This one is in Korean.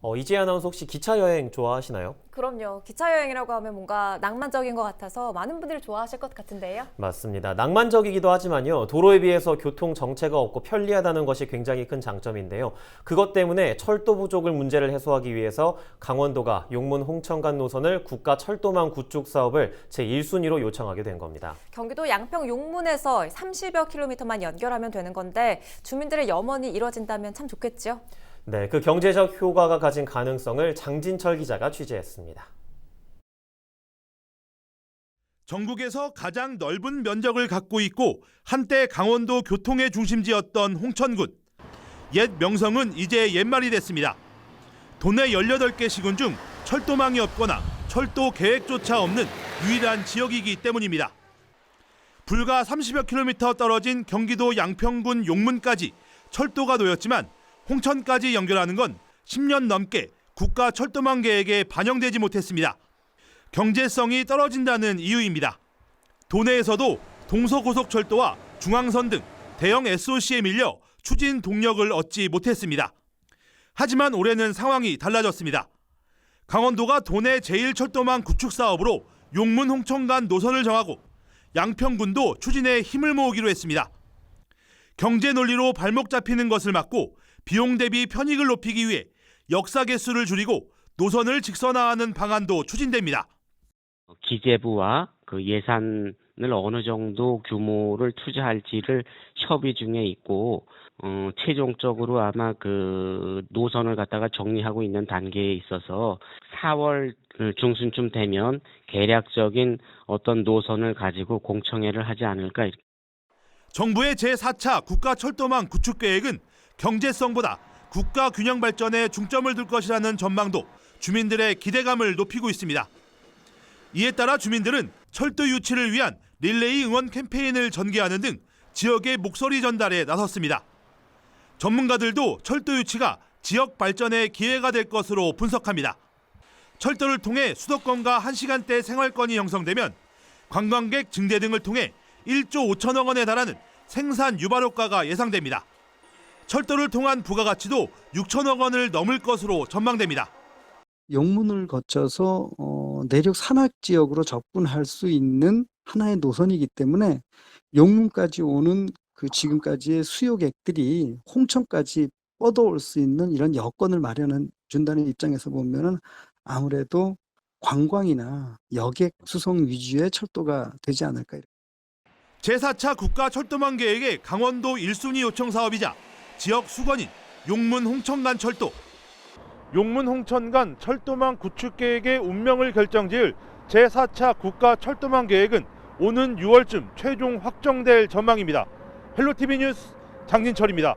어, 이지혜 아나운서 혹시 기차 여행 좋아하시나요? 그럼요. 기차 여행이라고 하면 뭔가 낭만적인 것 같아서 많은 분들이 좋아하실 것 같은데요. 맞습니다. 낭만적이기도 하지만요. 도로에 비해서 교통 정체가 없고 편리하다는 것이 굉장히 큰 장점인데요. 그것 때문에 철도 부족을 문제를 해소하기 위해서 강원도가 용문 홍천 간 노선을 국가 철도망 구축 사업을 제1순위로 요청하게 된 겁니다. 경기도 양평 용문에서 30여 킬로미터만 연결하면 되는 건데 주민들의 염원이 이뤄진다면 참 좋겠죠. 네, 그 경제적 효과가 가진 가능성을 장진철 기자가 취재했습니다. 전국에서 가장 넓은 면적을 갖고 있고 한때 강원도 교통의 중심지였던 홍천군. 옛 명성은 이제 옛말이 됐습니다. 도내 18개 시군 중 철도망이 없거나 철도 계획조차 없는 유일한 지역이기 때문입니다. 불과 30여 킬로미터 떨어진 경기도 양평군 용문까지 철도가 놓였지만 홍천까지 연결하는 건 10년 넘게 국가 철도망 계획에 반영되지 못했습니다. 경제성이 떨어진다는 이유입니다. 도내에서도 동서고속철도와 중앙선 등 대형 SOC에 밀려 추진 동력을 얻지 못했습니다. 하지만 올해는 상황이 달라졌습니다. 강원도가 도내 제1철도망 구축 사업으로 용문 홍천 간 노선을 정하고 양평군도 추진에 힘을 모으기로 했습니다. 경제 논리로 발목 잡히는 것을 막고 비용 대비 편익을 높이기 위해 역사 개수를 줄이고 노선을 직선화하는 방안도 추진됩니다. 기재부와 그 예산을 어느 정도 규모를 투자할지를 협의 중에 있고 어, 최종적으로 아마 그 노선을 갖다가 정리하고 있는 단계에 있어서 4월 중순쯤 되면 계략적인 어떤 노선을 가지고 공청회를 하지 않을까 정부의 제4차 국가 철도망 구축 계획은 경제성보다 국가 균형 발전에 중점을 둘 것이라는 전망도 주민들의 기대감을 높이고 있습니다. 이에 따라 주민들은 철도 유치를 위한 릴레이 응원 캠페인을 전개하는 등 지역의 목소리 전달에 나섰습니다. 전문가들도 철도 유치가 지역 발전의 기회가 될 것으로 분석합니다. 철도를 통해 수도권과 1시간대 생활권이 형성되면 관광객 증대 등을 통해 1조 5천억 원에 달하는 생산 유발 효과가 예상됩니다. 철도를 통한 부가가치도 6천억 원을 넘을 것으로 전망됩니다. 용문을 거쳐서 어, 내륙 산악 지역으로 접근할 수 있는 하나의 노선이기 때문에 용문까지 오는 그 지금까지의 수요객들이 홍천까지 뻗어올 수 있는 이런 여건을 마련해 준다는 입장에서 보면은 아무래도 관광이나 여객 수송 위주의 철도가 되지 않을까. 제4차 국가 철도망 계획의 강원도 1순위 요청 사업이자 지역 수건인 용문 홍천간 철도. 용문 홍천간 철도망 구축 계획의 운명을 결정지을 제4차 국가 철도망 계획은 오는 6월쯤 최종 확정될 전망입니다. 헬로티비 뉴스 장진철입니다.